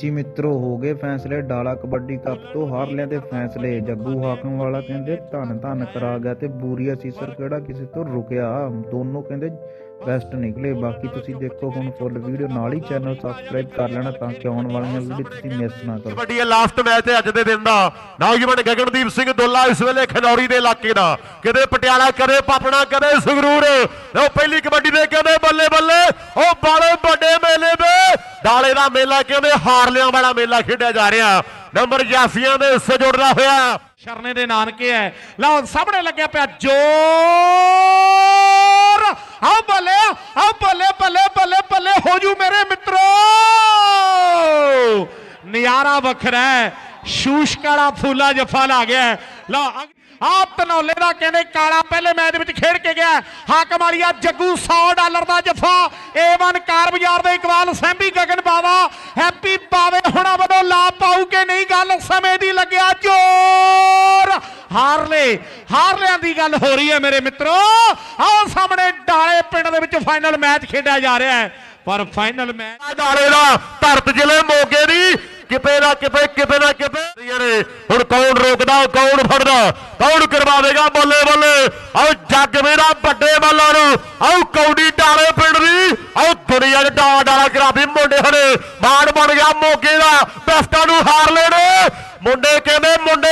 ਜੀ ਮਿੱਤਰੋ, ਹੋ ਗਏ ਫੈਸਲੇ। ਡਾਲਾ ਕਬੱਡੀ ਕੱਪ ਤੋਂ ਹਾਰ ਲਿਆ ਤੇ ਫੈਸਲੇ। ਜੱਗੂ ਹਾਕਮ ਵਾਲਾ ਕਹਿੰਦੇ, ਧੰਨ ਧੰਨ ਕਰਾ ਗਿਆ ਤੇ ਬੂਰੀਆ ਸੀਸਰ ਕਿਹੜਾ ਕਿਸੇ ਤੋਂ ਰੁਕਿਆ? ਦੋਨੋਂ ਕਹਿੰਦੇ, ਬੈਸਟ ਨਿਕਲੇ। ਬਾਕੀ ਤੁਸੀਂ ਦੇਖੋ ਹੁਣ ਫੁੱਲ ਵੀਡੀਓ। ਨਾਲ ਹੀ ਚੈਨਲ ਸਬਸਕ੍ਰਾਈਬ ਕਰ ਲੈਣਾ ਤਾਂ ਕਿ ਆਉਣ ਵਾਲੀਆਂ ਵੀਡੀਓ ਤੁਸੀਂ ਮਿਸ ਨਾ ਕਰੋ। ਕਬੱਡੀ ਲਾਸਟ ਮੈਚ ਹੈ ਅੱਜ ਦੇ ਦਿਨ ਦਾ। ਨੌਜਵਾਨ ਗਗਨਦੀਪ ਸਿੰਘ ਦੋਲਾ ਇਸ ਵੇਲੇ ਖਨੌਰੀ ਦੇ ਇਲਾਕੇ ਦਾ। ਕਦੇ ਪਟਿਆਲਾ, ਕਦੇ ਪਾਪਣਾ ਕਦੇ ਸੰਗਰੂਰ। ਉਹ ਪਹਿਲੀ ਕਬੱਡੀ ਦੇ ਕਹਿੰਦੇ ਬੱਲੇ ਬੱਲੇ ਉਹ ਬਾਲੇ ਵੱਡੇ ਮੇਲੇ ਦੇ ਦਾ ਮੇਲਾ ਕਹਿੰਦੇ ਹਾਰਲਿਆਂ ਵਾਲਾ ਮੇਲਾ ਖੇਡਿਆ ਜਾ ਰਿਹਾ। ਨੰਬਰ ਜਾਫੀਆਂ ਦੇ ਹਿੱਸੇ ਜੁੜਦਾ ਹੋਇਆ। ਸ਼ਰਨੇ ਦੇ ਨਾਨਕੇ ਹੈ ਲਓ, ਸਾਹਮਣੇ ਲੱਗਿਆ ਪਿਆ ਜ਼ੋਰ। ਆ ਬੱਲੇ ਆ ਬੱਲੇ ਬੱਲੇ ਬੱਲੇ ਬੱਲੇ ਹੋ ਜੂ ਮੇਰੇ ਮਿੱਤਰੋ। ਨਿਆਰਾ ਵੱਖਰਾ ਹੈ ਸ਼ੂਸ਼ ਫੂਲਾ ਜਫਾ ਲਾ ਗਿਆ ਹੈ। ਲਓ ਤਨੌਲੇ ਦਾ ਕਹਿੰਦੇ ਕਾਲਾ ਪਹਿਲੇ ਮੈਚ ਦੇ ਵਿੱਚ ਖੇਡ ਕੇ ਗਿਆ। ਹੈ। ਹਾਕਮ ਜੱਗੂ 100 ਡਾਲਰ ਦਾ ਜਫਾ। A1 ਕਾਰ ਬਾਜ਼ਾਰ ਦੇ ਇਕਬਾਲ ਸੈਂਬੀ ਗਗਨ ਬਾਵਾ। ਹੈਪੀ ਬਾਵੇ ਹੁਣਾਂ ਵੱਲੋਂ ਲਾ ਪਾਉ ਕਿ ਨਹੀਂ? ਗੱਲ ਸਮੇਂ ਦੀ ਲੱਗਿਆ ਜ਼ੋਰ। ਹਾਰਲੇ, ਹਾਰਲਿਆਂ ਦੀ ਗੱਲ ਹੋ ਰਹੀ ਹੈ ਮੇਰੇ ਮਿੱਤਰੋ। ਆਓ ਸਾਹਮਣੇ ਡਾਲੇ ਪਿੰਡ ਦੇ ਵਿੱਚ ਫਾਈਨਲ ਮੈਚ ਖੇਡਿਆ ਜਾ ਰਿਹਾ ਹੈ। ਪਰ ਫਾਈਨਲ ਮੈਚ ਡਾਲੇ ਦਾ ਧਰਤ ਜ਼ਿਲ੍ਹੇ ਮੋਗੇ ਦੀ। ਕਿਤੇ ਨਾ ਕਿਤੇ ਕਿਤੇ ਨਾ ਕਿਤੇ ਯਾਰੇ, ਹੁਣ ਕੌਣ ਰੋਕਦਾ, ਕੌਣ ਫੜਦਾ? ਕੌਣ ਕਰਵਾਵੇਗਾ? ਬੱਲੇ ਬੱਲੇ। ਆਓ ਜੱਗ ਮੇਰਾ ਵੱਡੇ ਬੱਲਾਂ ਨੂੰ। ਆਓ ਕੌਡੀ ਡਾਲੇ ਪਿੰਡ ਦੀ। ਆਓ ਦੁਨੀਆ ਦੇ ਡਾਲਾ ਡਾਲਾ ਕਰਾਬੀ ਮੁੰਡੇ ਹਰੇ। ਮਾਣ ਬਣ ਗਿਆ ਮੋਗੇ ਦਾ। ਬੈਸਟਾਂ ਨੂੰ ਹਾਰ ਲੈਣੇ। ਮੁੰਡੇ ਕਹਿੰਦੇ, ਮੁੰਡੇ